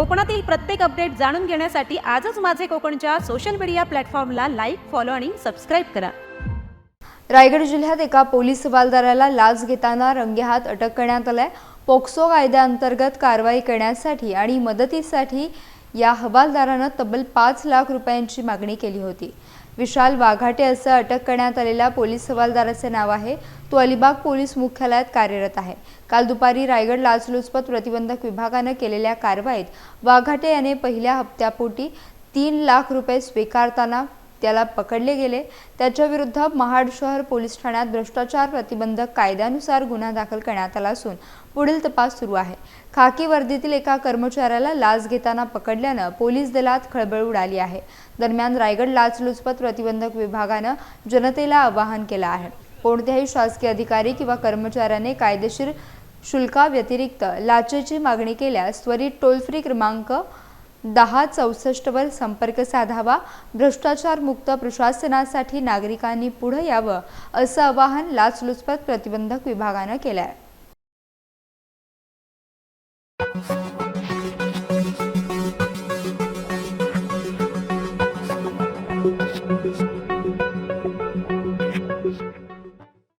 कोकणातील प्रत्येक अपडेट जाणून घेण्यासाठी आजच माझे कोकणच्या सोशल मीडिया प्लॅटफॉर्मला लाईक फॉलो आणि सबस्क्राईब करा. रायगड जिल्ह्यात एका पोलीस हवालदाराला लाच घेताना रंगेहात अटक करण्यात आलाय. पोक्सो कायद्याअंतर्गत कारवाई करण्यासाठी आणि मदतीसाठी या हवालदारानं तब्बल पाच लाख रुपयांची मागणी केली होती. विशाल वाघाटे असं अटक करण्यात आलेल्या पोलीस हवालदाराचे नाव आहे. तो अलिबाग पोलीस मुख्यालयात कार्यरत आहे. काल दुपारी रायगड लाचलुचपत प्रतिबंधक विभागानं केलेल्या कारवाईत वाघाटे याने पहिल्या हप्त्यापोटी तीन लाख रुपये स्वीकारताना त्याला पकडले गेले. त्याच्या विरुद्ध महाड शहर पोलीस ठाण्यात भ्रष्टाचार प्रतिबंधक कायद्यानुसार गुन्हा दाखल करण्यात आला असून पुढील तपास सुरू आहे. खाकी वर्दीतील एका कर्मचाऱ्याला लाच घेताना पकडल्यानं पोलीस दलात खळबळ उडाली आहे. दरम्यान रायगड लाचलुचपत प्रतिबंधक विभागानं जनतेला आवाहन केलं आहे. कोणत्याही शासकीय अधिकारी किंवा कर्मचाऱ्याने कायदेशीर शुल्काव्यतिरिक्त लाचेची मागणी केल्यास त्वरित टोल फ्री क्रमांक दहा चौसष्टवर संपर्क साधावा भ्रष्टाचार मुक्त प्रशासनासाठी नागरिकांनी पुढे यावं असं आवाहन लाचलुचपत प्रतिबंधक विभागानं केलं आहे